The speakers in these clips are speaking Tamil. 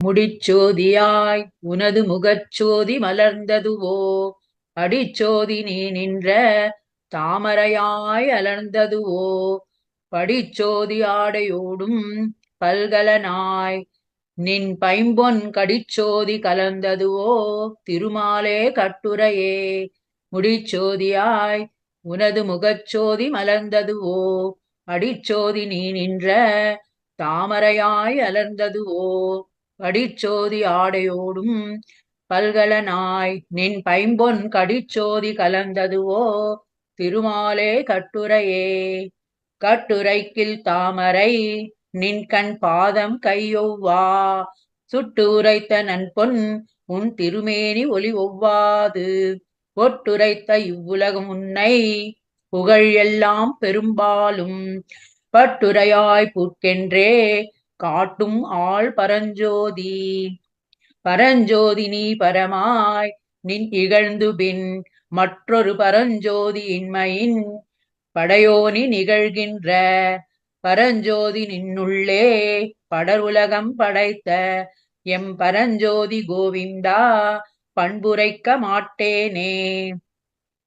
முடிச்சோதியாய் உனது முகச்சோதி மலர்ந்ததுவோ? அடிச்சோதி நீ நின்ற தாமரையாய் அலர்ந்ததுவோ? படிச்சோதி ஆடையோடும் பல்கலனாய் நின் பைம்பொன் கடிச்சோதி கலந்ததுவோ திருமாலே கட்டுரையே முடிச்சோதியாய் உனது முகச்சோதி மலர்ந்ததுவோ? அடிச்சோதி நீ நின்ற தாமரையாய் அலர்ந்ததுவோ? படிச்சோதி ஆடையோடும் பல்கலனாய். நின் பைம்பொன் கடிச்சோதி கலந்ததுவோ திருமாலே கட்டுரையே. கட்டுரைக்கில் தாமரை நின் கண் பாதம் கையொவ்வா. சுட்டு உரைத்த நன்பொன் உன் திருமேனி ஒளி ஒவ்வாது. பொட்டுரைத்த இவ்வுலகம் உன்னை புகழ் எல்லாம் பெரும்பாலும் பட்டுரையாய் புற்கென்றே காட்டும் ஆள் பரஞ்சோதி. பரஞ்சோதி நீ பரமாய் நின் இகழ்ந்து பின் மற்றொரு பரஞ்சோதி இன்மையின் படையோனி நிகழ்கின்ற. பரஞ்சோதி நின்னுள்ளே படர் உலகம் படைத்த. எம் பரஞ்சோதி கோவிந்தா பண்புரைக்க மாட்டேனே.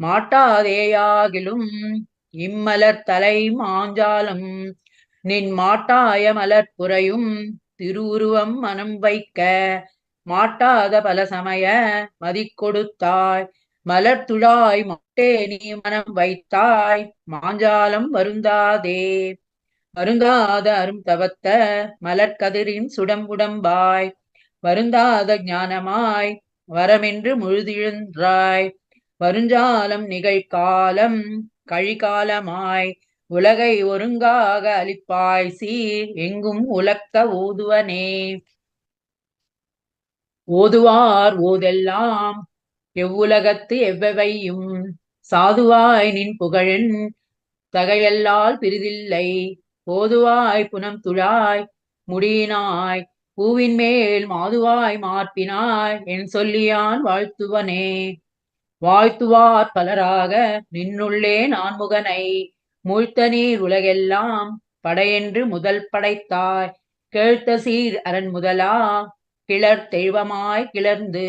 மாட்டாதேயாகிலும் இம்மலர் தலை மாஞ்சாலும் நின் மாட்டாய மலர்புறையும் திருவுருவம் மனம் வைக்க மாட்டாத பல சமய மதி கொடுத்தாய். மலர்த்துழாய் மொட்டே நீ மனம் வைத்தாய். மாஞ்சாலம் வருந்தாதே. வருந்தாத அரும் தவத்த மலர்கதிரின் சுடம்புடம்பாய் வருந்தாத ஞானமாய் வரமென்று முழுதிழன்றாய். வருஞ்சாலம் நிகழ்காலம் கழிகாலமாய். உலகை ஒருங்காக அளிப்பாய் சீர் எங்கும் உலக்க ஓதுவனே ஓதுவார் ஓதெல்லாம் எவ்வுலகத்து எவ்வவையும். சாதுவாய் நின் புகழன் தகையல்லால் பிரிதில்லை ஓதுவாய் புனம் துழாய் முடியினாய். பூவின் மேல் மாதுவாய் மார்பினாய். என் சொல்லியான் வாழ்த்துவனே. வாழ்த்துவார் பலராக நின்னுள்ளே நான்முகனை. மூழ்த்த நீர் உலகெல்லாம் படையென்று முதல் படைத்தாய். கேழ்த்த சீர் அரண் முதலா கிளர் தெய்வமாய் கிளர்ந்து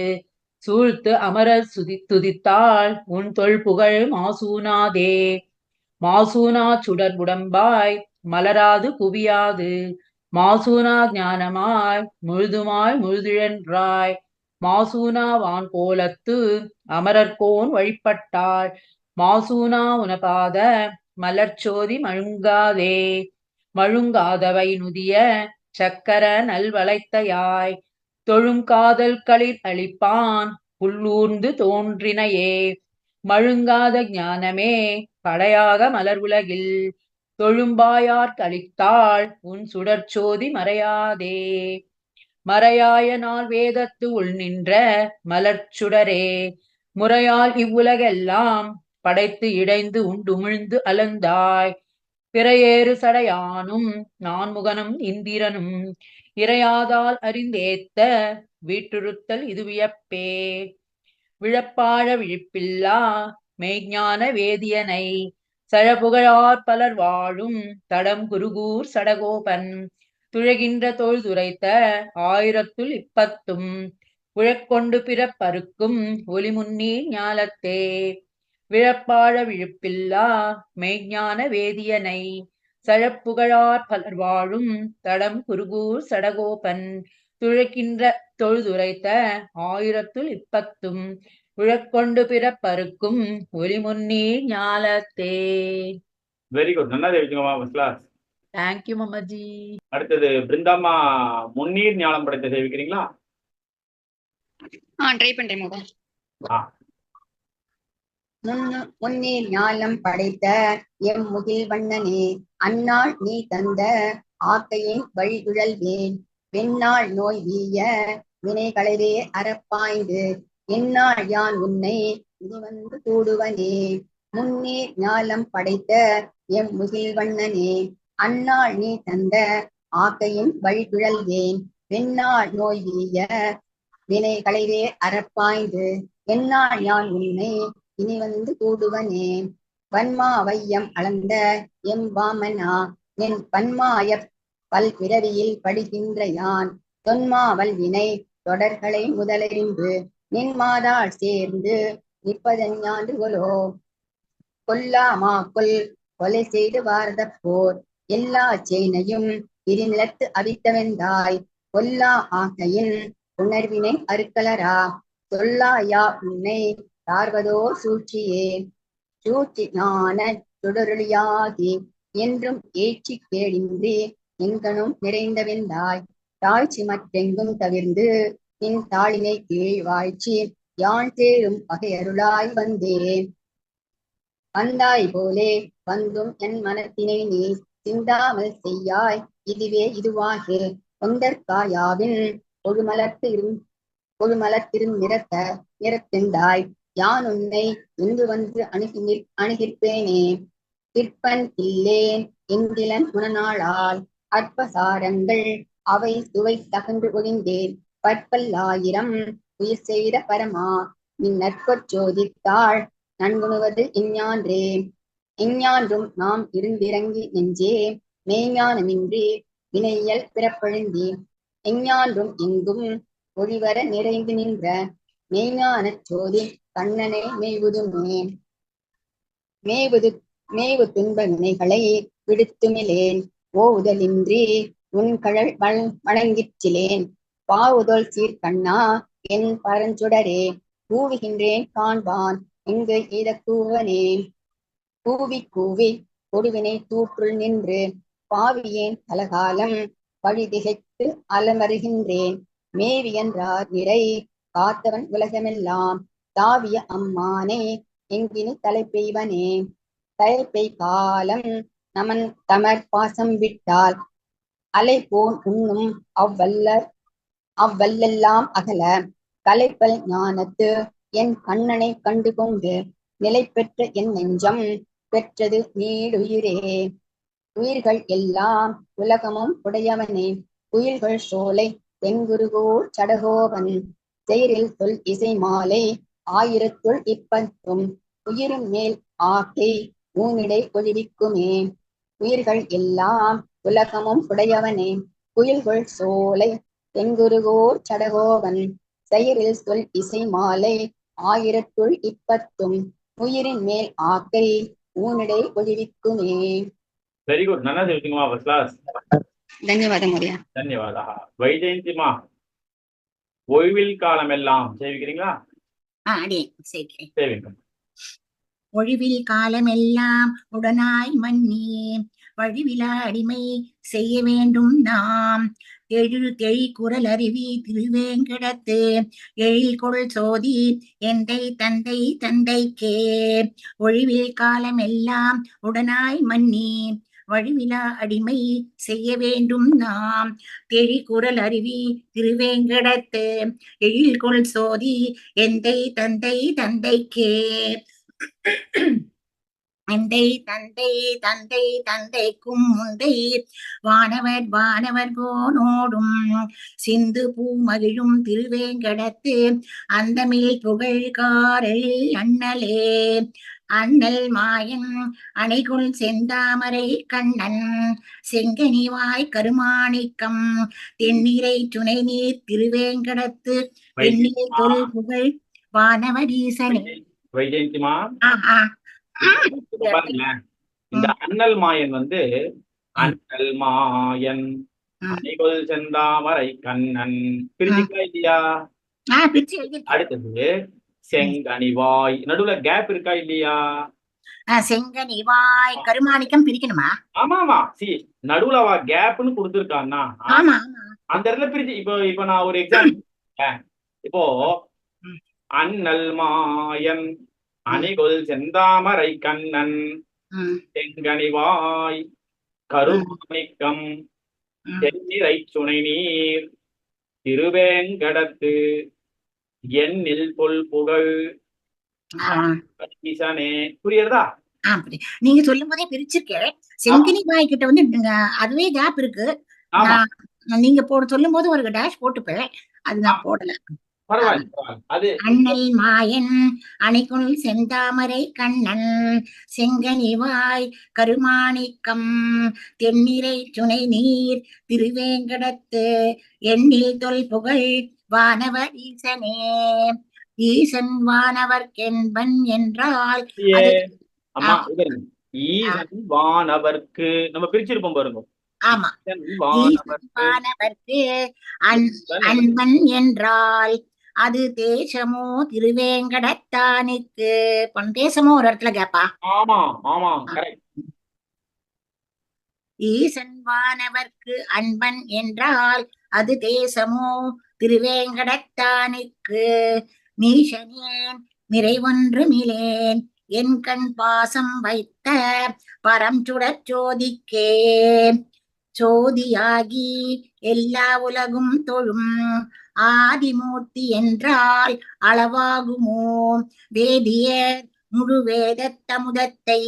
சூழ்த்து அமரர் சுதி துதித்தாள். உன் தொல் புகழ் மாசூனாதே. மாசூனா சுடர் உடம்பாய் மலராது குவியாது. மாசூனா ஞானமாய் முழுதுமாய் முழுதிழன்றாய். மாசூனா வான் கோலத்து அமரர்கோன் வழிபட்டாள். மாசூனா உனபாத மலர்ச்சோதி மழுங்காதே. மழுங்காதவை நுதிய சக்கர நல்வளைத்தையாய். தொழும் காதல் களிர் அளிப்பான் புல்லூர்ந்து தோன்றினையே. மழுங்காத ஞானமே படையாக மலர் உலகில் தொழும்பாயார் கழித்தாள் உன் சுடற்சோதி மறையாதே. மறையாய நாள் வேதத்து உள் நின்ற மலர்ச்சுடரே. முறையால் இவ்வுலகெல்லாம் படைத்து இடைந்து உண்டுமிழ்ந்து அலந்தாய். பிறையேறு சடையானும் நான்முகனும் இந்திரனும் இறையாதால் அறிந்தேத்த வீட்டுறுத்தல் இது வியப்பே. விழப்பாழ விழிப்பில்லா மெய்ஞான வேதியனை சழபுகழார் பலர் வாழும் தடம் குருகூர் சடகோபன். துழகின்ற தோல் துரைத்த ஆயிரத்துள் இப்பத்தும் உழக்கொண்டு பிறப்பருக்கும் ஒளிமுன்னீர் ஞாலத்தே. விழப்பாழ விழுப்பில்லா மெய்ஞான வேதியனை சழப்புகழார் பலர் வாழும் தடம் குருகூர் சடகோபன் துழக்கின்ற தொழுதுரைத்த ஆயிரத்துள் இப்பத்தும் உழக்கொண்டு பிறப்பருக்கும் ஒளிமுன்னீர் ஞாலத்தே. வெரி குட் நல்லா தெரிவிச்சுங்கம்மா ஃபர்ஸ்ட் கிளாஸ் தேங்க்யூ மம்மஜி. அடுத்தது பிருந்தாம்மா முன்னீர் ஞானம் படைத்த சேவிக்கிறீங்களா? ஆ ட்ரை பண்றேன் மோகன். ஆ முன்னு முன்னே ஞானம் படைத்த எம் முகில் வண்ணனே அந்நாள் நீ தந்த ஆக்கையின் வழிகுழல்வேன் வெண்ணாள் நோய் வீய வினைகளவே அறப்பாய்ந்து எந்நாள் யான் உன்னை இனி வந்து கூடுவனே? முன்னே ஞாலம் படைத்த எம் முகில் வண்ணனே அந்நாள் நீ தந்த ஆக்கையின் வழிகுழல்வேன் வெண்ணாள் நோய் வீய வினைகளவே அறப்பாய்ந்து எந்நாள் யான் உன்னை இனி வந்து கூடுவனே. வன்மா வையம் அளந்த எம் வாமனா என் பன்மாய பல்பிறவியில் படுகின்ற யான். தொன்மாவல் வினை தொடர்களை முதலறிந்து நின்மாதாள் சேர்ந்து நிற்பதன் கொலோ கொல்லாமா கொல் கொலை செய்து வாரத போர். எல்லா சேனையும் இருநிலத்து அவித்தவெந்தாய் கொல்லா ஆக்கையின் உணர்வினை அறுக்கலரா. சொல்லாயா உன்னை சார்வதோர் சூழ்ச்சியே. சூழ்ச்சி ஞான சுடருளியாகி என்றும் ஏற்றி கேளின்றி எங்கனும் நிறைந்தவெந்தாய் தாழ்ச்சி மற்றெங்கும் தவிர்ந்து நின் தாளினை கீழ் வாழ்ச்சி யான் தேரும் பகையருளாய் வந்தேன் வந்தாய் போலே வந்தும் என் மனத்தினை நீ சிந்தாமல் செய்யாய். இதுவே இதுவாகு. தொண்டற்காயாவின் கொழுமலத்திரும் கொழுமலத்திரும் நிறத்த நிறத்திந்தாய் யான் உன்னை இங்கு வந்து அணுகி நிற் அணுகிற்பேனே? கிற்பன் இல்லேன் எந்திலன் முனநாளால் அற்பசாரங்கள் அவை சுவை தகன்று ஒழிந்தேன். பற்பல்லாயிரம் உயிர் செய்த பரமா நின் நற்பொற் சோதித்தாள் நன்குணுவது இஞ்ஞான்றே. இஞ்ஞான்றும் நாம் இருந்திறங்கி நெஞ்சே மெய்ஞானமின்றி வினையல் பிறப்பழுந்தி எஞ்ஞான்றும் எங்கும் ஒளிவர நிறைந்து நின்ற மெய்ஞானச் சோதி கண்ணனை மேய்வுதுமே மேய்வுது மேய்வு துன்ப வினைகளை விடுத்துமிலேன். ஓவுதலின்றி உன் கழல் வழ- வழங்கிற்றிலேன். பாவுதல் சீர்கண்ணா என் பரஞ்சுடரே. கூவுகின்றேன் காண்பான் இங்கு இத கூவனே கூவி கூவி கொடுவினை தூற்றுள் நின்று பாவியேன் பலகாலம் வழி திகைத்து அலமருகின்றேன் மேவியன்றார் நிறை காத்தவன் உலகமெல்லாம் தாவிய அம்மானே எங்கினு தலைப்பெய்வனே. தலைப்பை காலம் நமன் தமர் பாசம் விட்டால் அலை போன் உண்ணும் அவ்வல்லர் அவ்வல்லெல்லாம் அகல. கலைப்பல் ஞானத்து என் கண்ணனை கண்டு கொண்டு நிலை பெற்ற என் நெஞ்சம் பெற்றது நீடுயிரே. உயிர்கள் எல்லாம் உலகமும் உடையவனே. உயிர்கள் சோலை தென்குருகோர் சடகோவன் தேரில் சொல் இசை மாலை ஆயிரத்துள் இப்பத்தும் உயிரின் மேல் ஆக்கை ஊனிடை ஒழிவிக்குமே உயிர்கள் எல்லாம் உலகமும் உடையவனே குயில்கள் சோலை தென்குருகோர் சடகோவன் செயரில் சொல் இசை மாலை ஆயிரத்துள் இப்பத்தும் உயிரின் மேல் ஆக்கை ஊனிடை ஒழிவிக்குமே வெரி குட் நல்லா சொல்லிட்டீங்கம்மா ஃபர்ஸ்ட் கிளாஸ் ధన్యవాదం మరియా ధన్యవాదా వైజయంతిమా ஓய்வில் காலம் எல்லாம் சேவிக்கிறீங்களா சேவிங்க ஒழிவில் காலமெல்லாம் உடனாய் மன்னி வழிவிலா அடிமை செய்ய வேண்டும் நாம். எழு தெழி குரல் அருவி திருவேங்கடத்து. எழில் கொள் சோதி எந்தை தந்தை தந்தைக்கே. ஒழிவில் காலமெல்லாம் உடனாய் மன்னி வழிவிலா அடிமை செய்ய வேண்டும் நாம். தெழி குரல் அருவி திருவேங்கடத்து எழில் கொள் சோதி எந்தை தந்தை தந்தைக்கே. தந்தை தந்தை தந்தை தந்தைக்கும் முந்தை வானவர் வானவர் போனோடும். சிந்து பூமகிழும் திருவேங்கடத்து அந்தமில் புகழ்காரல் அண்ணலே. அண்ணல் மாயன் அணைகுள் செந்தாமரை கண்ணன் செங்கனிவாய் கருமாணிக்கம் தென்னிறை துணை நீர் திருவேங்கடத்து வெண்ணிலை தொல் புகழ் வானவரீசனே. வைஜெயந்திமா இந்த அண்ணல் மாயன் வந்து அண்ணல் மாயன். அணிகொள் செந்தாமரை கண்ணன். பிரிச்சுக்கா இல்லையா. அடுத்தது செங்கனிவாய். நடுவுல கேப் இருக்கா இல்லையா? ஆ, செங்கனி வாய் கருமாணிக்கம் பிரிக்கணுமா? ஆமா ஆமா சி நடுவுல அவ கேப்னு கொடுத்துருக்கான்னா. அந்த இடத்துல பிரிச்சு இப்போ இப்போ நான் ஒரு எக்ஸாம்பிள் இப்போ. அண்ணல் மாயன் அணிகொள் செந்தாமரை கண்ணன் செங்கனிவாய் கருமாணிக்கம். தென்னிறை சுனை நீர் திருவேங்கடத்து எண்ணில் பொல் புகழ். புரியுறதா நீங்க சொல்லும் போதே பிரிச்சிருக்கேன் செங்கனி வாய் கிட்ட வந்து அதுவே கேப் இருக்கு. நீங்க போட சொல்லும் போது ஒரு டேஷ் போட்டுப்பேன். அது நான் போடல. அண்ணல் மாயன் அணிகுள் செந்தாமரை கண்ணன் செங்கனிவாய் கருமாணிக்கம் தென்னிறை சுனை நீர் திருவேங்கடத்து எண்ணில் தொல் புகழ் வானவர் ஈசனே. ஈசன் வானவர்க்கென்பன் என்றால். ஈசன் வானவர்க்கு நம்ம பிரிச்சிருப்போம் பாருங்க. ஆமா. வானவர்க்கு. வானவர்க்கு அன் அன்பன் என்றால் அது தேசமோ திருவேங்கடத்தானுக்கு. பொன் தேசமோ ஒரு இடத்துல கேப்பா. ஈசன் வானவர்க்கு அன்பன் என்றால் அது தேசமோ திருவேங்கடத்தானுக்கு. நீசனேன் நிறைவொன்று மிலேன் என் கண் பாசம் வைத்த பரம் சுடச் சோதிக்கே சோதியாகி எல்லா உலகும் தொழும் ஆதிமூர்த்தி என்றால் அளவாகுமோ? வேதியர் முழு வேதத்தமுதத்தை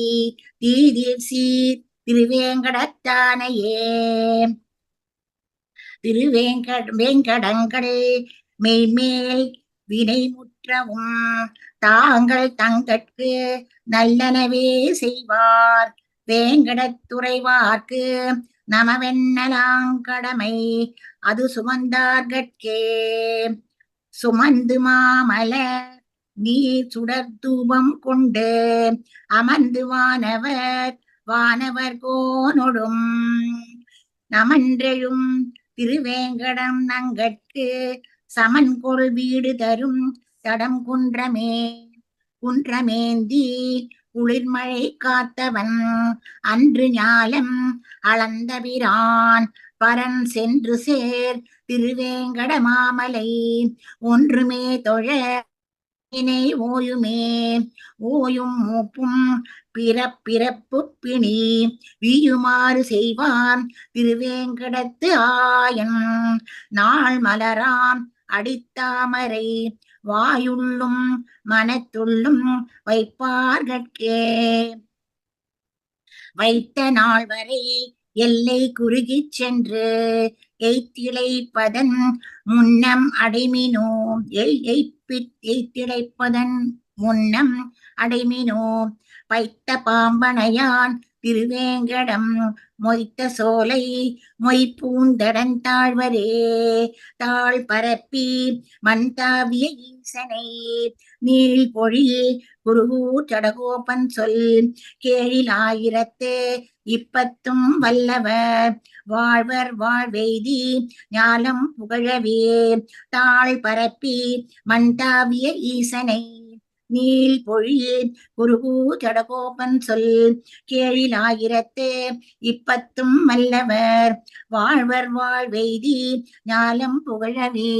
தீதில் சீர் திருவேங்கடத்தானையே. திருவேங்கட வேங்கடங்கள் மெய்மேல் வினை முற்றவும் தாங்கள் தங்கட்கு நல்லனவே செய்வார். வேங்கடத்துறைவார்க்கு நமவென்னலாங்கடமை அது சுமந்தார்கட்கே சுமந்து மாமலர் நீர் சுடர்தூபம் கொண்டு. அமர்ந்து வானவர் வானவர் கோனொடும். நமன்றெழும் திருவேங்கடம் நங்கட்கு. சமன்கொள் வீடு தரும் தடம் குன்றமே. குன்றமேந்தி குளிர்மழை காத்தவன் அன்று ஞாலம் அளந்தபிரான். பரன் சென்று சேர் திருவேங்கட மாமலை ஒன்றுமே தொழ இணை ஓயுமே. ஓயும் மூப்பும் பிறப்பிறப்பு பிணி. வீயுமாறு செய்வான் திருவேங்கடத்து ஆயன். நாள் மலராம் அடித்தாமரை. வாயுள்ளும் மனத்துள்ளும் வைப்பார்கட்கே. வைத்த நாள் வரை எல்லை குறுகி சென்று எய்த்திழைப்பதன் முன்னம் அடைமினோ எய் எய்ப்பி- எய்த்திழைப்பதன் முன்னம் அடைமினோ வைத்த பாம்பனையான் திருவேங்கடம் மொய்த்த சோலை மொய்ப்பூந்தடன் தாழ்வரே. தாழ் பரப்பி மண் தாவிய ஈசனை. நீள் பொழி குருகூர் சடகோபன் சொல். கேழில் ஆயிரத்து இப்பத்தும் வல்லவர் வாழ்வர் வாழ்வெய்தி ஞானம் புகழவே. தாழ் பரப்பி மண் தாவிய ஈசனை. நீல் பொழில் குருகூர் ஜடகோபன் சொல் கேழில் இப்பத்தும் வல்லவர். வாழ்வர் வாழ்வெய்தி ஞாலம் புகழவே.